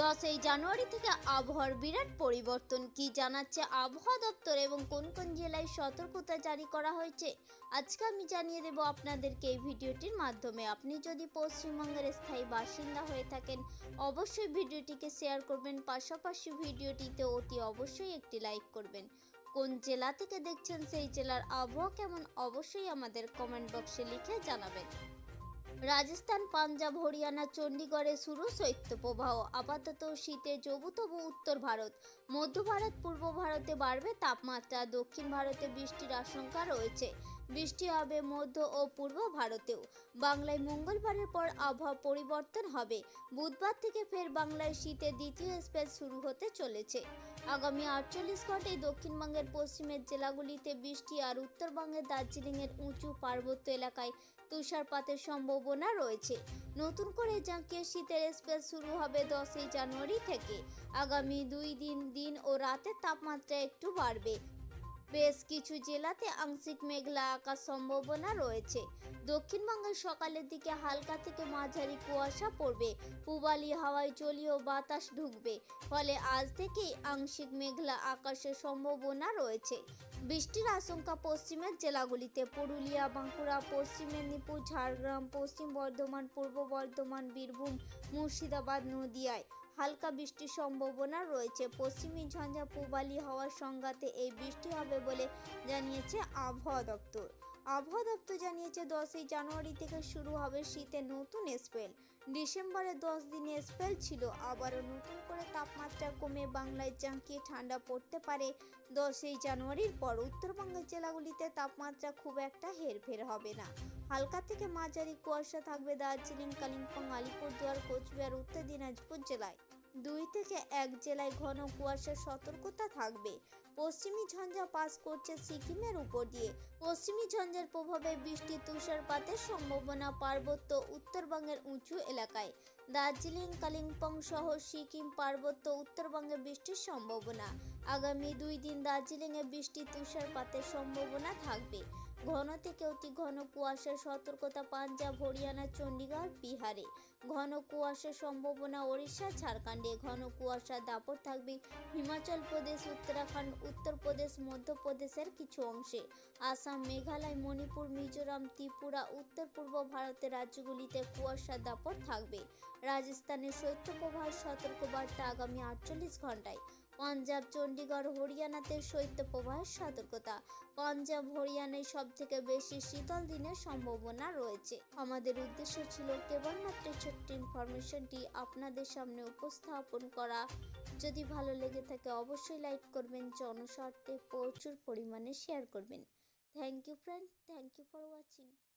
দশই জানুয়ারি থেকে আবহাওয়ার বিরাট পরিবর্তন। কি জানাচ্ছে আবহাওয়া দপ্তর এবং কোন কোন জেলায় সতর্কতা জারি করা হয়েছে? আজকে আমি জানিয়ে দেব আপনাদেরকে এই ভিডিওটির মাধ্যমে। আপনি যদি পশ্চিমবঙ্গের স্থায়ী বাসিন্দা হয়ে থাকেন, অবশ্যই ভিডিওটিকে শেয়ার করবেন। পাশাপাশি ভিডিওটিতে অতি অবশ্যই একটি লাইক করবেন। কোন জেলা থেকে দেখছেন সেই জেলার আবহাওয়া কেমন, অবশ্যই আমাদের কমেন্ট বক্সে লিখে জানাবেন। রাজস্থান, পাঞ্জাব, হরিয়ানা, চণ্ডীগড়ে শুরু শৈত্যপ্রবাহ আপাতত শীতে জবুতবু উত্তর ভারত। মধ্য ভারত, পূর্ব ভারতে বাড়বে তাপমাত্রা। দক্ষিণ ভারতে বৃষ্টির আশঙ্কা রয়েছে। বৃষ্টি হবে মধ্য ও পূর্ব ভারতেও। বাংলায় মঙ্গলবারের পর আবহাওয়া পরিবর্তন হবে। বুধবার থেকে ফের বাংলায় শীতের দ্বিতীয় স্পেস শুরু হতে চলেছে। আগামী আটচল্লিশ ঘন্টায় দক্ষিণবঙ্গের পশ্চিমের জেলাগুলিতে বৃষ্টি আর উত্তরবঙ্গের দার্জিলিংয়ের উঁচু পার্বত্য এলাকায় তুষারপাতের সম্ভাবনা রয়েছে। নতুন করে জাঁকিয়ে শীতের স্পেল শুরু হবে দশই জানুয়ারি থেকে। আগামী দুই দিন দিন ও রাতের তাপমাত্রা একটু বাড়বে। বেশ কিছু জেলাতে আংশিক মেঘলা আকাশ সম্ভাবনা রয়েছে। দক্ষিণবঙ্গের সকালের দিকে হালকা থেকে মাঝারি কুয়াশা পড়বে। পূবালি হাওয়ায় জলীয় বাতাস ঢুকবে। ফলে আজ থেকেই আংশিক মেঘলা আকাশের সম্ভাবনা রয়েছে। বৃষ্টির আশঙ্কা পশ্চিমের জেলাগুলিতে। পুরুলিয়া, বাঁকুড়া, পশ্চিম মেদিনীপুর, ঝাড়গ্রাম, পশ্চিম বর্ধমান, পূর্ব বর্ধমান, বীরভূম, মুর্শিদাবাদ, নদিয়ায় হালকা বৃষ্টির সম্ভাবনা রয়েছে। পশ্চিমী ঝঞ্ঝা পূবালি হওয়ার সংঘাতে এই বৃষ্টি হবে বলে জানিয়েছে আবহাওয়া দপ্তর। আবহাওয়া দপ্তর জানিয়েছে, দশই জানুয়ারি থেকে শুরু হবে শীতের নতুন স্পেল। ডিসেম্বরে দশ দিনের স্পেল ছিল, আবারও নতুন করে তাপমাত্রা কমে বাংলায় জাঁকিয়ে ঠান্ডা পড়তে পারে। দশই জানুয়ারির পর উত্তরবঙ্গের জেলাগুলিতে তাপমাত্রা খুব একটা হেরফের হবে না। হালকা থেকে মাঝারি কুয়াশা থাকবে দার্জিলিং, কালিম্পং, আলিপুরদুয়ার, কোচবিহার, উত্তর দিনাজপুর জেলায়। দুই থেকে এক জেলায় ঘন কুয়াশার সতর্কতা থাকবে। পশ্চিমী ঝঞ্ঝা পাস করছে সিকিমের উপর দিয়ে। পশ্চিমী ঝঞ্ঝার প্রভাবে বৃষ্টি, তুষারপাতের সম্ভাবনা পার্বত্য উত্তরবঙ্গের উঁচু এলাকায়। দার্জিলিং, কালিম্পং সহ সিকিম, পার্বত্য উত্তরবঙ্গে বৃষ্টির সম্ভাবনা। আগামী দুই দিন দার্জিলিংয়ে বৃষ্টি, তুষারপাতের সম্ভাবনা থাকবে। ঘন থেকে অতি ঘন কুয়াশার সতর্কতা পাঞ্জাব, হরিয়ানা, চণ্ডীগড়, বিহারে। ঘন কুয়াশার সম্ভাবনা ওড়িশা, ঝাড়খণ্ডে। ঘন কুয়াশার দাপট থাকবে হিমাচল প্রদেশ, উত্তরাখণ্ড, উত্তরপ্রদেশ, মধ্যপ্রদেশের কিছু অংশে। আসাম, মেঘালয়, মণিপুর, মিজোরাম, ত্রিপুরা উত্তর পূর্ব ভারতের রাজ্যগুলিতে কুয়াশার দাপট থাকবে। রাজস্থানের শৈত্যপ্রবাহের সতর্কবার্তা আগামী আটচল্লিশ ঘন্টায় পাঞ্জাব চণ্ডীগড় হরিয়ানাতে শৈত্যপ্রবাহের সতর্কতা। পাঞ্জাব, হরিয়ানায় সব থেকে বেশি শীতল দিনের সম্ভাবনা রয়েছে। আমাদের উদ্দেশ্য ছিল কেবলমাত্র ছোট্ট ইনফরমেশনটি আপনাদের সামনে উপস্থাপন করা। যদি ভালো লেগে থাকে অবশ্যই লাইক করবেন, জনস্বার্থে প্রচুর পরিমাণে শেয়ার করবেন। Thank you friend, thank you for watching.